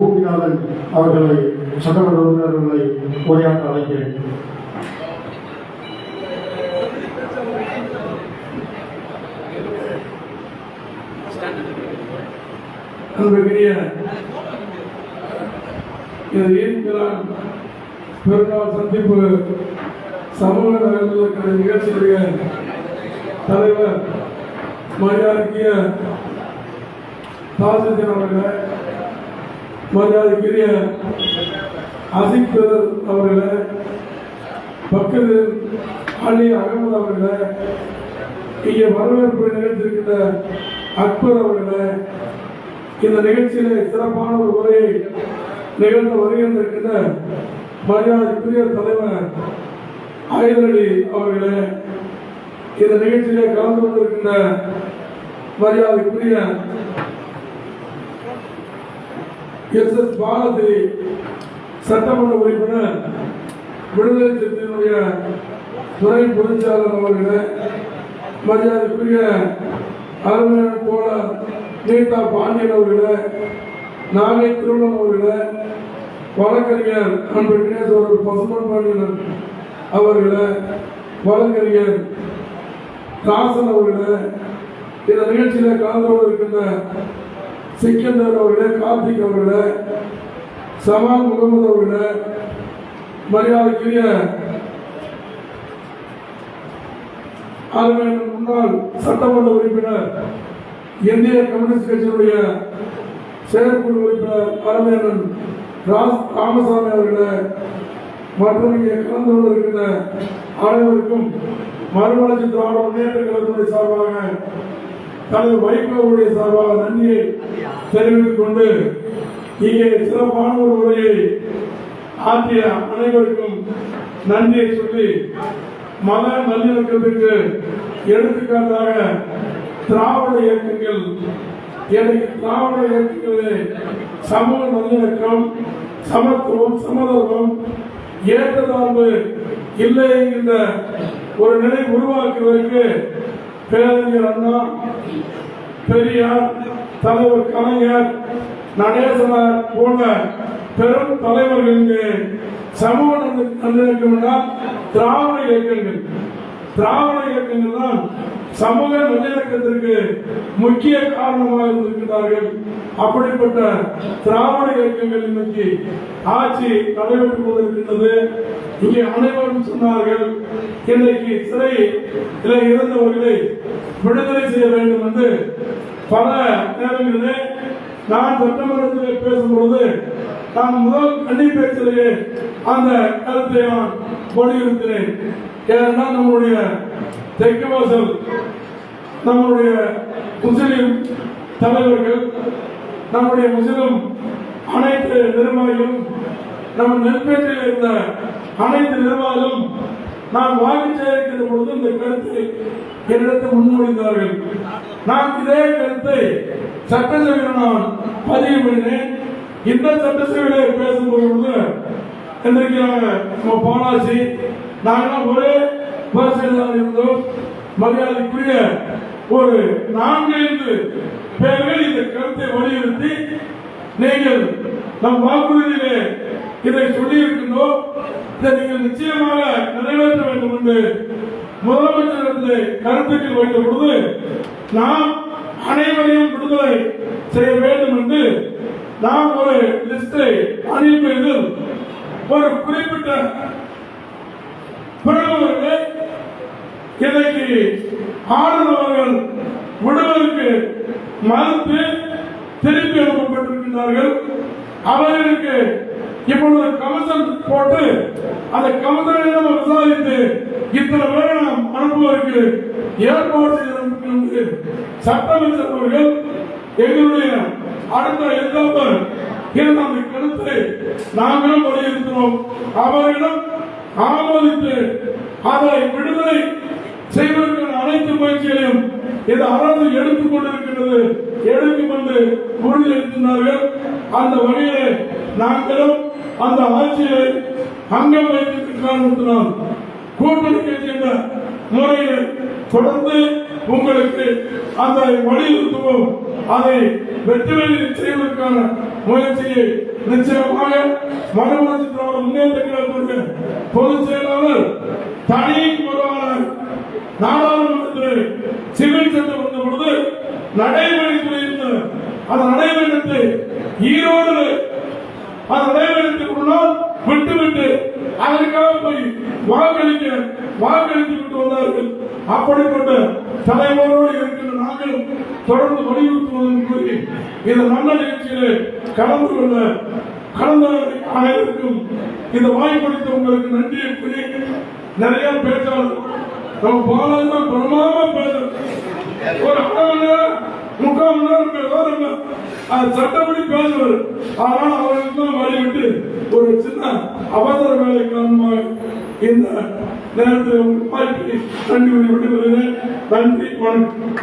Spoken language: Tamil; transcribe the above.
பூமிநாதன் அவர்களை சட்டமன்ற உறுப்பினர்களை உரையாற்ற அழைக்கிறேன். அன்புக்குரிய பெருநாள் சந்திப்பு சமூக நலன்களுக்கான நிகழ்ச்சியுடைய தலைவர் மரியாதைக்குரிய தாசில்தார் அவர்களை மரியாதைக்குரிய அசிக்தர் அவர்களை பக்கத்து அலி அகமது அவர்களை இங்கே வரவேற்பு நிகழ்த்திருக்கின்ற அக்பர் அவர்களை இந்த நிகழ்ச்சியில சிறப்பான ஒரு உரையை நிகழ்த்த வருகின்றிருக்கின்ற மரியாதைக்குரிய தலைவர் ஐதரடி அவர்களே இந்த நிகழ்ச்சியிலே கலந்து கொண்டிருக்கின்ற மரியாதைக்குரிய எஸ் எஸ் பாலதிரி சட்டமன்ற உறுப்பினர் விடுதலை சிறுத்தையினுடைய துறை பொதுச்சாளர் அவர்களே மரியாதைக்குரிய அருமையான தோழர் நீதா பாண்டியன் அவர்களே நாகை திருமணம் அவர்களே வழக்கறிஞர் அன்பு தினேஸ்வரர் பசுமன் பாண்டியன் அவர்களே வழக்கறிஞர் தாசன் அவர்களே இந்த நிகழ்ச்சியில் கலந்து கொண்டிருக்கின்ற சிக்கந்தர் அவர்களே கார்த்திக் அவர்களே சமான் முகமது அவர்களே மரியாதைக்குரிய ஆளுநர் முன்னாள் சட்டமன்ற உறுப்பினர் இந்திய கம்யூனிஸ்ட் கட்சியினுடைய செயற்குழு உறுப்பினர் பரமேரன் ராஸ் ராமசாமி அவர்களே மற்றும் இங்கே கலந்து கொண்டிருக்கிற அனைவருக்கும் மறுமலர்ச்சி திராவிட முன்னேற்ற கழகத்தினுடைய சார்பாக தலைவர் வைகோவுடைய சார்பாக நன்றியை தெரிவித்துக் கொண்டு இங்கே சிறப்பான ஒரு உரையை ஆற்றிய அனைவருக்கும் நன்றியை சொல்லி மத நல்லிணக்கத்திற்கு எடுத்துக்காட்டாக திராவிட இயக்கங்கள் எனக்கு திராவிட இயக்கங்களே சமூக நல்லிணக்கம் சமத்துவம் சமதர்மம் ஏற்றதாழ்வு இல்லை என்கின்ற ஒரு நிலை உருவாக்குவதற்கு பேரறிஞர் அண்ணா பெரியார் தலைவர் கலைஞர் நடேசனார் போன்ற பெரும் தலைவர்களுக்கு சமூக நல்ல- என்றால் திராவிட இயக்கங்கள். திராவிட இயக்கங்கள் தான் சமூக நல்லிணக்கத்திற்கு முக்கிய காரணமாக இருந்திருக்கிறார்கள் அப்படிப்பட்ட திராவிட இயக்கங்கள் இன்னைக்கு ஆட்சி நடைபெற்றுக் கொண்டிருக்கின்றது இங்கே அனைவரும் சொன்னார்கள் இன்றைக்கு சிறையில் இருந்தவர்களை விடுதலை செய்ய வேண்டும் என்று பல நேரங்களிலே நான் சட்டமன்றத்திலே பேசும்பொழுது நான் முதல் கண்ணி பேச்சிலேயே அந்த கருத்தை நான் வலியுறுத்தினேன் ஏனென்றால் நம்முடைய தெற்கு வாசல் நம்முடைய முஸ்லிம் தலைவர்கள் நம்முடைய முஸ்லிம் அனைத்து நிர்வாகிகளும் நம்ம நெல்பேட்டையில் இருந்த அனைத்து நிர்வாகிகளும் நான் வாக்கு சேகரிக்கிற பொழுது இந்த கருத்தை என்னிடத்தை முன்மொழிந்தார்கள். நான் இதே கருத்தை சட்டசபையில் நான் பதிவு பண்ணினேன். இந்த சட்டசபையிலே பேசும்பொழுது இன்றைக்கு நாங்கள் நம்ம நாங்களாம் ஒரே வரிசையில் தான் இருந்தோம். மரியாதைக்குரிய ஒரு நான்கைந்து பேர்கள் இந்த கருத்தை வலியுறுத்தி நீங்கள் நம் வாக்குறுதியிலே இதை சொல்லியிருக்கின்றோம். இதை நீங்கள் நிச்சயமாக நிறைவேற்ற வேண்டும் என்று முதலமைச்சரிடத்தில் கருத்துக்கள் வைத்த பொழுது நாம் அனைவரையும் விடுதலை செய்ய வேண்டும் என்று நாம் ஒரு லிஸ்டை அனுப்பியதில் ஒரு குறிப்பிட்ட பிரமுகர்களை இன்றைக்கு ஆளுநர்கள் விடுவதற்கு மறுத்து திருப்பி அனுப்பப்பட்டிருக்கின்றார்கள். அவர்களுக்கு இப்பொழுது போட்டு அந்த கமிஷனிடம் விசாரித்து இத்தனை பேரை நாம் அனுப்புவதற்கு ஏற்பாடு செய்திருக்கிறோம் என்று அவர்கள் எங்களுடைய அடுத்த எதிர்ப்பு இருந்த அந்த கருத்தை நாங்களும் வலியுறுத்தினோம் அவரிடம் ஆமோதித்து அதை விடுதலை செய்வதற்கான அனைத்து முயற்சிகளையும் இந்த அரசு எடுத்துக் கொண்டிருக்கின்றது. எடுக்கும் என்று உறுதியளித்திருந்தார்கள். அந்த வகையிலே நாங்களும் அந்த ஆட்சியை அங்கம் வைத்திருக்க காரணத்தினால் கூட்டணி கட்சி என்ற முறையில் தொடர்ந்து உங்களுக்கு அந்த வலியுறுத்துவோம். அதை வெற்றி செய்வதற்கான முயற்சியை நிச்சயமாக மறுமலர்ச்சி திராவிட முன்னேற்ற கழகத்தினுடைய பொதுச் செயலாளர் தனி பொருளாளர் நாடாளுமன்றத்தில் சிவில் சட்டம் வந்த பொழுது நடைமுறை அந்த நடைமுறை ஈரோடு அந்த நடைமுறையத்துக்கு முன்னால் விட்டுவிட்டு அதற்காக போய் வாக்களிக்க வாக்களித்து விட்டு வந்தார்கள். அப்படிப்பட்ட தலைவரோடு இருக்கின்ற நாங்களும் தொடர்ந்து வலியுறுத்துவதன் கூறி இந்த நல்ல நிகழ்ச்சியிலே கலந்து கொள்ள கலந்த அனைவருக்கும் இந்த வாய்ப்பளித்த உங்களுக்கு நன்றியை கூறி நிறைய பேச்சாளர் நம்ம பாலாஜி பிரமாமா பேசுறோம் ஒரு அரை மணி நேரம் முக்கால் மணி நேரம் பேசுவார் அது சட்டப்படி பேசுவார். ஆனால் அவர்களுக்கு வழிவிட்டு ஒரு சின்ன அவசர வேலை காரணமாக இந்த நேரத்தில் உங்களுக்கு நன்றி கூறி நன்றி வணக்கம்.